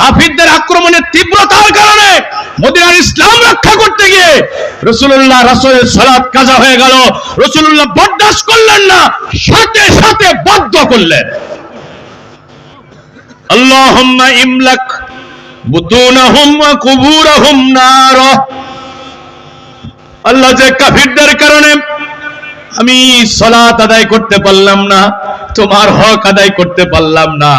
কাফিরদের আক্রমণের তীব্রতার কারণে মদিনার ইসলাম রক্ষা করতে গিয়ে রসুল্লাহ রাসূলের সালাত কাজা হয়ে গেল। রসুল্লাহ বরদাস্ত করলেন না, সাথে সাথে বাধ্য করলেন। আমি সলাত আদায় করতে পারলাম না, তোমার হক আদায় করতে পারলাম না।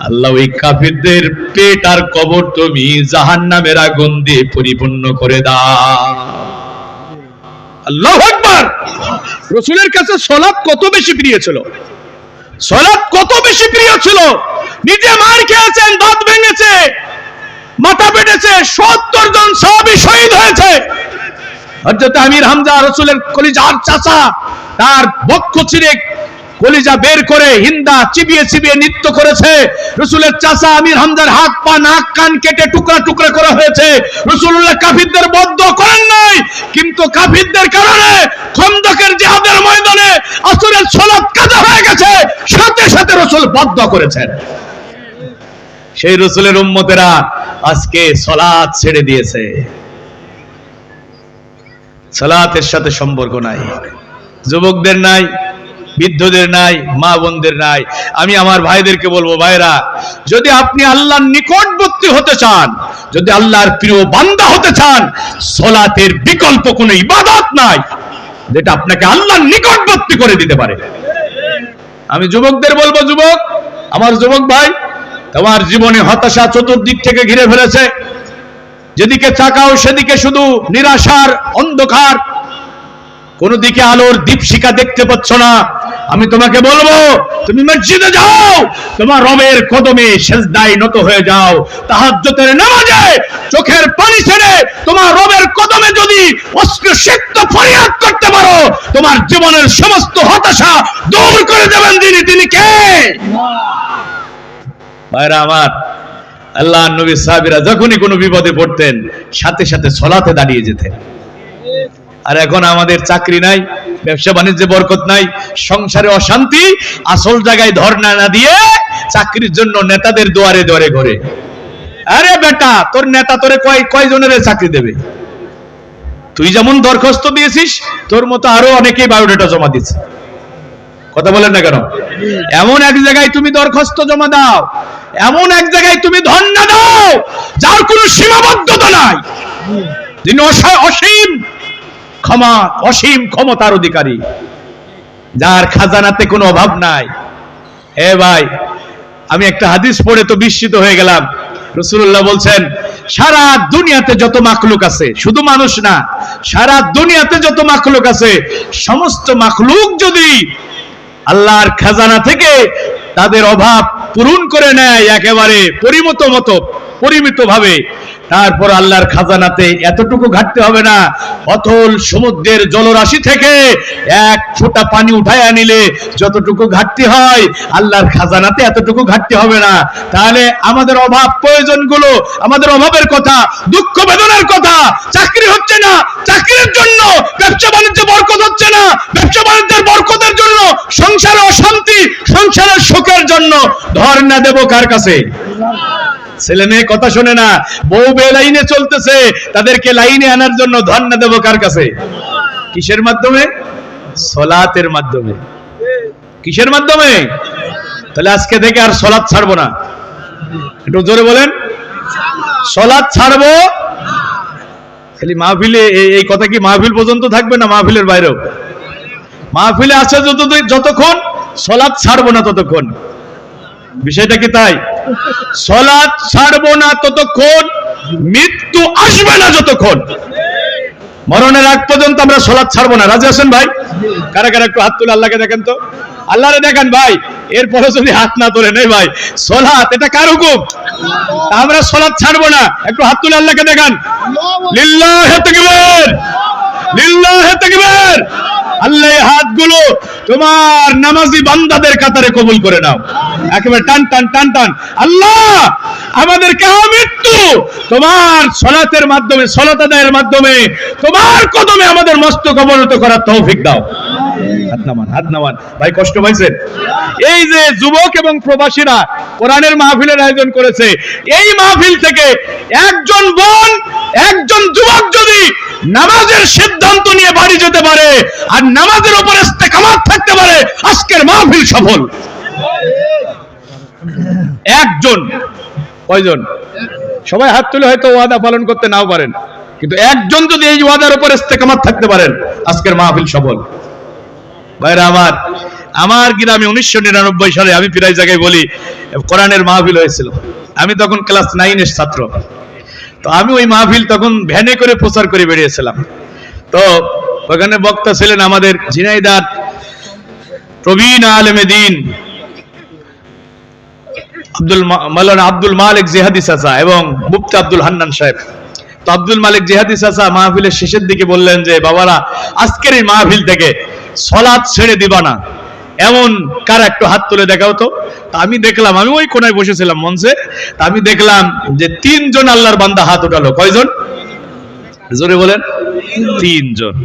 আল্লাহ ওই কাফিরদের পেট আর কবর তুমি জাহান্নামের আগুন দিয়ে পরিপূর্ণ করে দাও। আল্লাহ আকবার! রসুলের কাছে সলাৎ কত বেশি প্রিয় ছিল? সলাৎ কত বেশি প্রিয় ছিল? নিজে মার খেয়েছেন, দাঁত ভেঙেছে, মাথা পেটেছে, সত্তর জন সবই শহীদ হয়েছে। হযরত আমির হামজা রসুলের কলিজার চাচা, তার বক্ষ চিরে কলিজা বের করে হিন্দা চিবিয়ে চিবিয়ে নৃত্য করেছে। রসুলের চাচা আমির হামজার হাত পা, নাক, কান কেটে টুকরা টুকরা করা হয়েছে। রসুল্লাহ কাফিরদের বদ্ধ করেন নাই, কিন্তু কাফিরদের কারণে খন্দকের জিহাদের ময়দানে আসরের সলাৎ কাজা হয়ে গেছে। সাথে সাথে রসুল বদ্ধ করেছেন। সেই রসুলের উম্মতেরা আজকে সলাৎ ছেড়ে দিয়েছে। সালাতের সাথে সম্পর্ক নাই। যুবকদের নাই বৃদ্ধদের নাই, মা বোনদের নাই। আমি আমার ভাইদেরকে বলব ভাইরা যদি আপনি আল্লাহর নিকটবর্তী হতে চান, যদি আল্লাহর প্রিয় বান্দা হতে চান, সলাতের বিকল্প কোনো ইবাদত নাই যেটা আপনাকে আল্লাহর নিকটবর্তী করে দিতে পারে। আমি যুবকদের বলব, যুবক, আমার যুবক ভাই, তোমার জীবনে হতাশা চতুর্দিক থেকে ঘিরে ফেলেছে। যেদিকে চাকাও সেদিকে শুধু নিরাশার অন্ধকার কোন দিকে আলোর দীপশিকা দেখতে পাচ্ছ না। আমি তোমাকে বলব, তুমি মসজিদে যাও, তোমার রবের কদমে সেজদায় নত হয়ে যাও। তাহাজ্জুদের নামাজে চোখের পানি ছেড়ে তোমার রবের কদমে যদি ফরিয়াদ করতে পারো, তোমার জীবনের সমস্ত হতাশা দূর করে দেবেন তিনি তিনি কে? ভাইরা আমার, আল্লাহ নবী সাহাবিরা যখনই কোনো বিপদে পড়তেন, সাথে সাথে সলাতে দাঁড়িয়ে যেতেন। আর এখন আমাদের চাকরি নাই, ব্যবসা বাণিজ্যে বরকত নাই, সংসারে অশান্তি, আসল জায়গায় ধর্ণা না দিয়ে চাকরির জন্য নেতাদের দুয়ারে দুয়ারে ঘরে। আরে বেটা, তোর নেতা তোরে কয় কয়জনের চাকরি দেবে? তুই যেমন দরখাস্ত দিয়েছিস, তোর মতো আরও অনেকেই বায়োডাটা জমা দিচ্ছে কথা বলেন না কেন? এমন এক জায়গায় তুমি দরখাস্ত জমা দাও, এমন এক জায়গায় তুমি ধর্ণা দাও, যার কোনো সীমাবদ্ধতা নাই। যিনি অসা- অসীম ক্ষমা, অসীম ক্ষমতার অধিকারী। যার খাজানাতে কোনো অভাব নাই। হে ভাই, আমি একটা হাদিস পড়ে তো বিস্মিত হয়ে গেলাম। রসুল্লাহ বলছেন, সারা দুনিয়াতে যত মাকলুক আছে, শুধু মানুষ না, সারা দুনিয়াতে যত মাকলুক আছে, সমস্ত মাকলুক যদি আল্লাহর খাজানা থেকে তাদের অভাব পূরণ করে নেয় একেবারে পরিমত মতো পরিমিত ভাবে তারপর আল্লাহর খাজানাতে এতটুকু ঘাটতে হবে না। অথল সমুদ্রের জলরাশি থেকে এক ফোঁটা পানি উঠায় আনিলে যতটুকু ঘাটতি হয়, আল্লাহর খাজানাতে এতটুকু ঘাটতি হবে না। তাহলে আমাদের অভাব প্রয়োজনগুলো, আমাদের অভাবের কথা, দুঃখ বেদনার কথা, চাকরি হচ্ছে না, চাকরির জন্য ব্যবসা বাণিজ্য বরকত হচ্ছে না, ব্যবসা বাণিজ্যের বরকতের জন্য সংসারে অশান্তি, সংসারের শোকের জন্য ধর্ণা দেব কার কাছে? ছেলে মেয়ে কথা শোনে না। বউ বে লাইনে চলতেছে, তাদেরকে লাইনে আনার জন্য ধর্ণা দেব কার কাছে? কিসের মাধ্যমে? সলাতের মাধ্যমে। কিসের মাধ্যমে? তাহলে আজকে থেকে আর সলাৎ ছাড়বো না। একটু জোরে বলেন। সলাৎ ছাড়বো? খালি মাহফিলে এই- কথা কি মাহফিল পর্যন্ত থাকবে না মাহফিলের বাইরেও? মাহফিলে আছে যত যতক্ষণ সলাৎ ছাড়বো না ততক্ষণ। বিষয়টা কি তাই? সলাৎ ছাড়বো না ততক্ষণ, মৃত্যু আসবে না যতক্ষণ। মরণের আগ পর্যন্ত আমরা সলাৎ ছাড়বো না। রাজি আছেন ভাই? কারা কারা একটু হাত তুলে আল্লাহকে দেখেন তো? আল্লাহরে দেখেন ভাই এরপরে যদি হাত না তোলে নেই ভাই, সলাৎ, এটা কার হুকুম? আমরা সলাৎ ছাড়বো না। একটু হাত তুলে আল্লাহকে দেখান। লিল্লাহে তাকবীর! লিল্লাহে তাকবীর! আল্লাহ হাতগুলো তোমার নামাজি বান্দাদের কাতারে কবুল করে নাও। একেবারে টান টান টান টান। আল্লাহ আমাদেরকে মৃত্যু? তোমার সলাতের মাধ্যমে, সলাত আদায়ের মাধ্যমে, তোমার কদমে আমাদের মস্তক অবনত করার তৌফিক দাও। ভাই, কষ্ট এই যে যুবক এবং প্রবাসীরা কোরআনের মাহফিলের আয়োজন করেছে, এই মাহফিল থেকে একজন বোন, একজন যুবক যদি নামাজের সিদ্ধান্ত নিয়ে বাড়ি যেতে পারে, আর নামাজের থাকতে পারে, আজকের মাহফিল সফল। একজন, কয়জন? সবাই হাত তুলে হয়তো ওয়াদা পালন করতে নাও পারেন, কিন্তু একজন যদি এই ওয়াদার উপর ইস্তেকামাত থাকতে পারেন, আজকের মাহফিল সফল। ভাইরা আমার আমার গ্রামে উনিশশো নিরানব্বই সালে আমি জায়গায় বলি, কোরআনের মাহফিল হয়েছিল। আমি তখন ক্লাস নাইনের ছাত্র। তো আমি ওই মাহফিল তখন ভ্যানে করে প্রচার করে বেরিয়েছিলাম। তো ওখানে বক্তা ছিলেন আমাদের ঝিনাইদার প্রবীণ আব্দুল মা- মাওলানা আব্দুল মালিক জিহাদি চাচা এবং মুফতি আব্দুল হান্নান সাহেব। তো আব্দুল মালিক জিহাদি চাচা মাহফিলের শেষের দিকে বললেন যে, বাবারা, আজকের এই মাহফিল থেকে সলাৎ ছেড়ে দিবা না। এমন কার একটু হাত তুলে দেখাও তো। আমি দেখলাম, আমি ওই কোনায় বসেছিলাম মঞ্চে। তা আমি দেখলাম যে তিনজন আল্লাহর বান্দা হাত উঠালো। কয়জন? জোরে বলেন। তিনজন।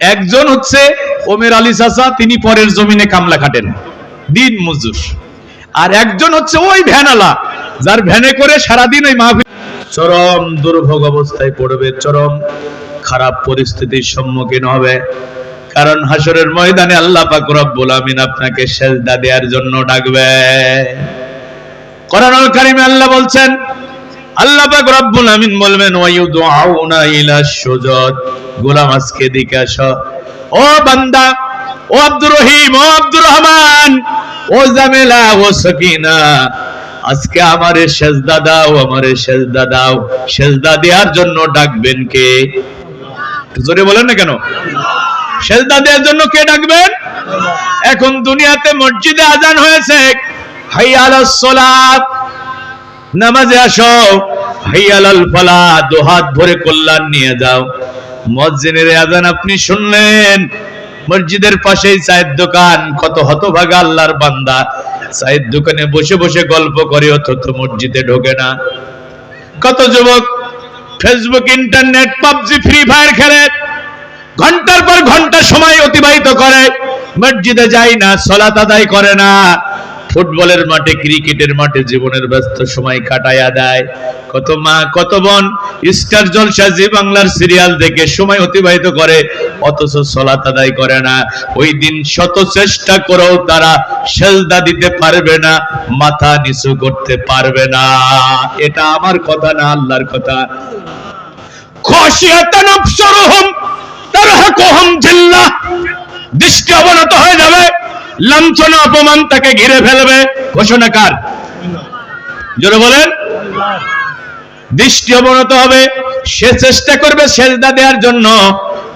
একজন হচ্ছে ওমের আলী চাচা, তিনি পরের জমিনে কামলা খাটেন। দিন মজুর। আর একজন হচ্ছে ওই ভ্যানালা যার ভ্যানে করে সারাদিন ওই মাহফিল চরম দুর্ভোগ অবস্থায় পড়বে, চরম খারাপ পরিস্থিতির সম্মুখীন হবে। কারণ হাসরের ময়দানে আল্লাহ পাক রব্বুল আমিন আপনাকে সেজদা দেওয়ার জন্য ডাকবে। কোরআনুল কারিমে আল্লাহ বলছেন, আল্লাহ পাক রব্বুল আমিন বলবেন ওয়ায়ুদউনা ইলা সুজুদ গোলাম আজকে দিকে আসো। ও বান্দা, ও আব্দুর রহিম, ও আব্দুর রহমান, ও জামেলা, ও সকিনা, আজকে আমারে সেজদা দাও, আমারে সেজদা দাও। সেজদা দেওয়ার জন্য ডাকবেন কে? জোরে বলেন না কেন? সেজদা দেওয়ার জন্য কে ডাকবেন? এখন দুনিয়াতে মসজিদে আজান হয়েছে। নামাজে আসো। ভরে কল্যাণ নিয়ে যাও। মসজিদের আজান আপনি শুনলেন। মসজিদের পাশেই চায়ের দোকান। কত হতভাগা আল্লাহর বান্দা। চায়ের দোকানে বসে বসে গল্প করে, অথচ মসজিদে ঢোকে না। কত যুবক Facebook internet PUBG Free Fire খেলে। ঘণ্টার পর ঘণ্টা সময় অতিবাহিত করে। মসজিদে যায় না, সলাত আদায় করে না। ফুটবলের মাঠে, ক্রিকেটের মাঠে জীবনের ব্যস্ত সময় কাটায়া দেয়। কত মা, কত বোন, স্টার জলসা জি বাংলার সিরিয়াল দেখে সময় অতিবাহিত করে, অথচ সলাত আদায় করে না। ওই দিন শত চেষ্টা করেও তারা সেজদা দিতে পারবে না, মাথা নিচু করতে পারবে না। এটা আমার কথা না, আল্লাহর কথা। খসিয়াতান দৃষ্টি অবনত হয়ে যাবে, লাঞ্ছনা, অপমান তাকে ঘিরে ফেলবে। জোরে বলেন। দৃষ্টি অবনত হবে, সে চেষ্টা করবে সেজদা দেওয়ার জন্য,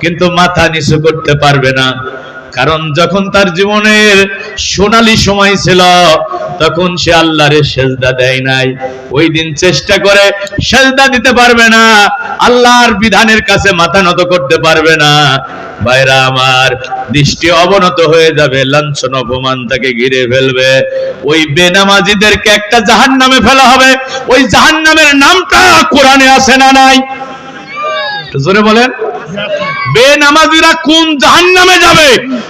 কিন্তু মাথা নিচু করতে পারবে না। কারণ যখন তার জীবনের সোনালী সময় ছিল তখন সে আল্লাহরে সেজদা দেয় নাই। ওই দিন চেষ্টা করে সেজদা দিতে পারবে না। আল্লাহর বিধানের কাছে মাথা নত করতে পারবে না। ভাইরা আমার, দৃষ্টি অবনত হয়ে যাবে, লাঞ্ছন, অপমান তাকে ঘিরে ফেলবে। ওই বেনামাজিদেরকে একটা জাহান নামে ফেলা হবে। ওই জাহান নামের নামটা কোরআনে আছে না নাই? জোরে বলেন। বেনামাজিরা কোন জাহান নামে যাবে?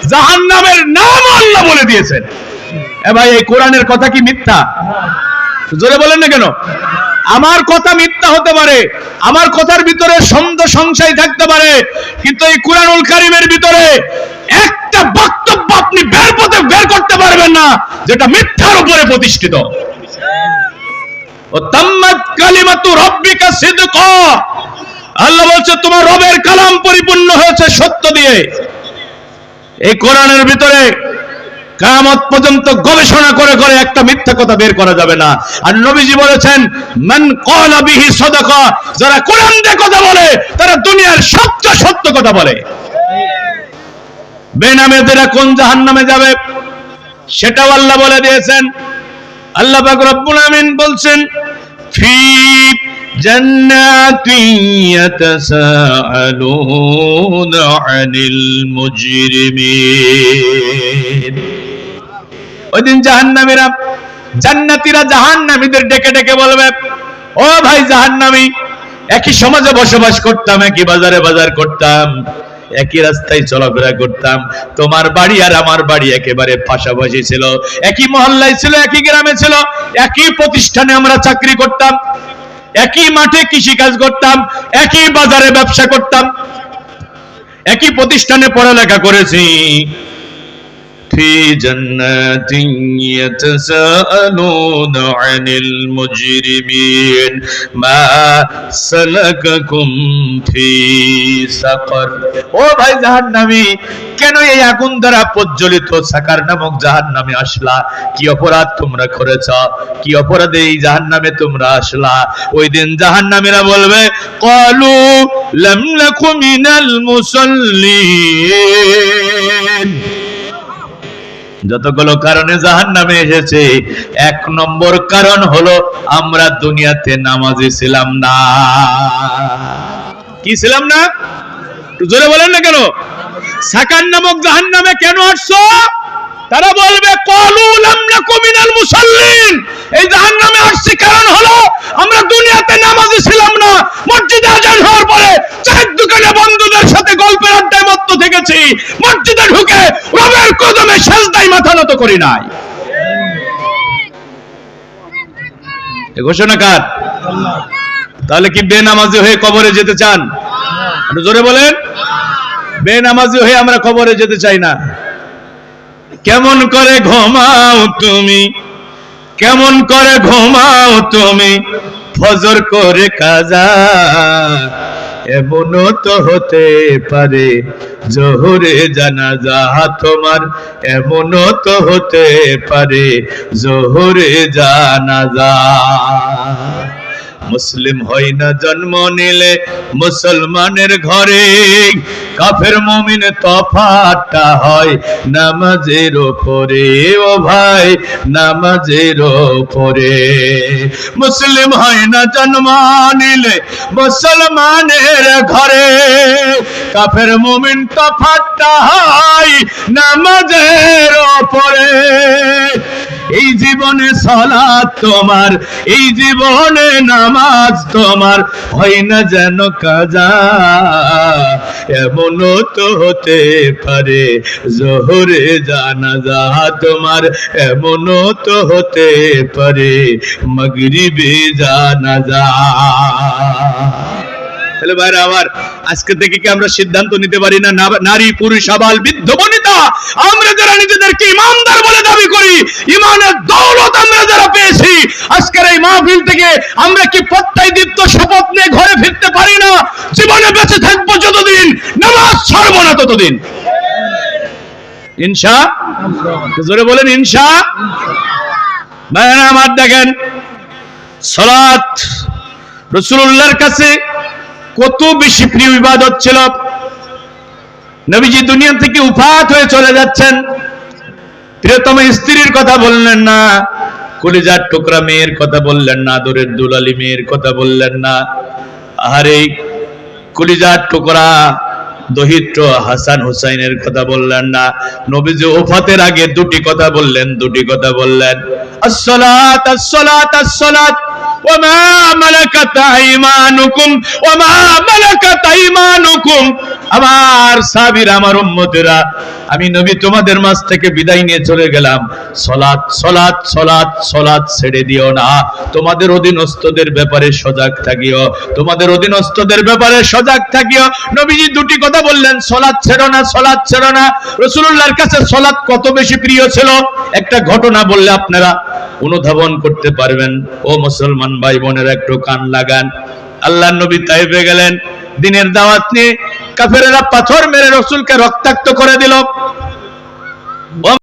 জাহান নামের নাম আল্লাহ বলে দিয়েছেন। এ ভাই, এই কোরআনের কথা কি মিথ্যা? জোরে বলেন না কেন? আমার কথা মিথ্যা হতে পারে, আমার কথার ভিতরে সন্দেহ সংশয় থাকতে পারে, কিন্তু এই কোরআনুল কারিমের ভিতরে একটা বক্তব্য আপনি বের পথে বের করতে পারবেন না, যেটা মিথ্যার উপরে প্রতিষ্ঠিত। ও তাম্মাত কালিমাতু রব্বিকা সিদকা। আল্লাহ বলছে, তোমার রবের কালাম পরিপূর্ণ হয়েছে সত্য দিয়ে। এই কোরআনের ভিতরে কামত পর্যন্ত গবেষণা করে করে একটা মিথ্যা কথা বের করা যাবে না। আর নবীজি বলেছেন, মান ক্বালা বিহি সাদাকা যারা কোরআন দিয়ে কথা বলে, তারা দুনিয়ার সবচেয়ে সত্য কথা বলে। বেনামেদেরা কোন জাহান্নামে যাবে? সেটাও আল্লাহ বলে দিয়েছেন। আল্লাহ পাক রব্বুল আমিন বলছেন, ফি ইয়াতাসাআলুনা আনিল মুজরিমিন। ওই দিন জাহান্নামীরা জান্নাতীরা জাহান্নামীদের ডেকে ডেকে বলবে, ও ভাই জাহান্নামী, একই সমাজে বসবাস করতাম, একই বাজারে বাজার করতাম, একই রাস্তায় চলাফেরা করতাম, তোমার বাড়ি আর আমার বাড়ি একেবারে পাশাপাশি ছিল, একই মহল্লায় ছিল, একই গ্রামে ছিল, একই প্রতিষ্ঠানে আমরা চাকরি করতাম, একই মাঠে কৃষি কাজ করতাম, একই বাজারে ব্যবসা করতাম, একই প্রতিষ্ঠানে পড়ালেখা করেছি في جنات يتساءلون عن المجرمين ما سلككم في سقر ও ভাই জাহান্নামী কেন এই আগুন দ্বারা প্রজ্বলিত সাকার নামক জাহান্নামে আসলা কি অপরাধ তোমরা করেছ কি অপরাধে এই জাহান্নামে তোমরা আসলা ওই দিন জাহান্নামীরা বলবে কলু লাম নাকু মিনাল মুসাল্লিন যতগুলো কারণে জাহান নামে এসেছে, এক নম্বর কারণ হলো আমরা দুনিয়াতে নামাজি ছিলাম না। কি ছিলাম না? জোরে বলেন না কেন? সাকার নামক জাহান নামে কেন আসছো? তারা বলবে আমরা কমিনাল এই আসছি কারণ হলো আমরা দুনিয়াতে নামাজি ছিলাম না। মসজিদে আজান হওয়ার পরে চায়ের দোকানে বন্ধুদের সাথে গল্পের আড্ডায় মত্ত থেকেছি। রবের কদমে সেজদায় মাথা নত করি নাই। ঘোষণা কার? তাহলে কি বেনামাজি হয়ে কবরে যেতে চান? জোরে বলেন। বেনামাজি হয়ে আমরা কবরে যেতে চাই না। কেমন করে ঘুমাও তুমি? কেমন করে ঘুমাও তুমি? ফজর করে কাজা। এমনও তো হতে পারে জোহরে জানাজা তোমার। এমনও তো হতে পারে জোহরে জানাজা। মুসলিম হয় না জন্ম নিলে, মুসলমানের ঘরে কাফের মমিন তফাটা হয়। নামাজের ওপরে ও ভাই, নামাজের ওপরে মুসলিম হয় না জন্ম নিলে, মুসলমানের ঘরে কাফের মমিন তফাটা হয়। নামাজের ওপরে এই জীবনে সলাৎ তোমার, এই জীবনে নামাজ তোমার। হয় না যেন কাজা, এমনও তো হতে পারে, জোহরে জানাজা তোমার, এমনও তো হতে পারে, মগরিবে জানাজা। তাহলে ভাইরা আমার আজকে থেকে কি আমরা সিদ্ধান্ত নিতে পারি না? নারী, পুরুষ, আবাল, বৃদ্ধ, বনিতা? আমরা যারা নিজেদেরকে ইমানদার বলে দাবি করি, ইমানের দৌলত আমরা যারা পেয়েছি, আজকের এই মাহফিল থেকে আমরা কি প্রত্যয় দীপ্ত শপথ নিয়ে ঘরে ফিরতে পারি না? জীবনে বেঁচে থাকব যতদিন, নামাজ ছাড়বো না ততদিন। ইনশা জোরে বলেন, ইনশা। ভাইরা, আমার দেখেন, সলাৎ রসুল্লাহর কাছে কত বেশি প্রিয় ইবাদত ছিল। নবীজি দুনিয়া থেকে উফাত হয়ে চলে যাচ্ছেন। প্রিয়তম স্ত্রীর কথা বললেন না, কলিজার টুকরা মেয়ের কথা বললেন না, আদরের দুলালি মেয়ের কথা বললেন না। আহারে, কলিজার টুকরা দহিত্র হাসান হুসাইনের কথা বললেন না। নবীজি ওফাতের আগে দুটি কথা বললেন, দুটি কথা বললেন। আসসালাত আসসালাত আসসালাত। وما ملكت ايمانكم وما ملكت ايمانكم আমার সাবির আমার উম্মতেরা আমি নবী তোমাদের মাঝ থেকে বিদায় নিয়ে চলে গেলাম সলাৎ সলাৎ সলাৎ সলাৎ ছেড়ে দিও না তোমাদের অধীনস্থদের ব্যাপারে সজাগ থাকিও তোমাদের অধীনস্থদের ব্যাপারে সজাগ থাকিও নবীজি দুটি কথা বললেন সলাৎ ছেড়ো না সলাৎ ছেড়ো না রসুল্লাহর কাছে সলাৎ কত বেশি প্রিয় ছিল একটা ঘটনা বললে আপনারা অনুধাবন করতে পারবেন। ও মুসলমান ভাই বোনের, একটু কান লাগান। আল্লাহ নবী তাইবে গেলেন। দিনের দাওয়াত নিয়ে কাফেরেরা পাথর মেরে রসুলকে রক্তাক্ত করে দিল।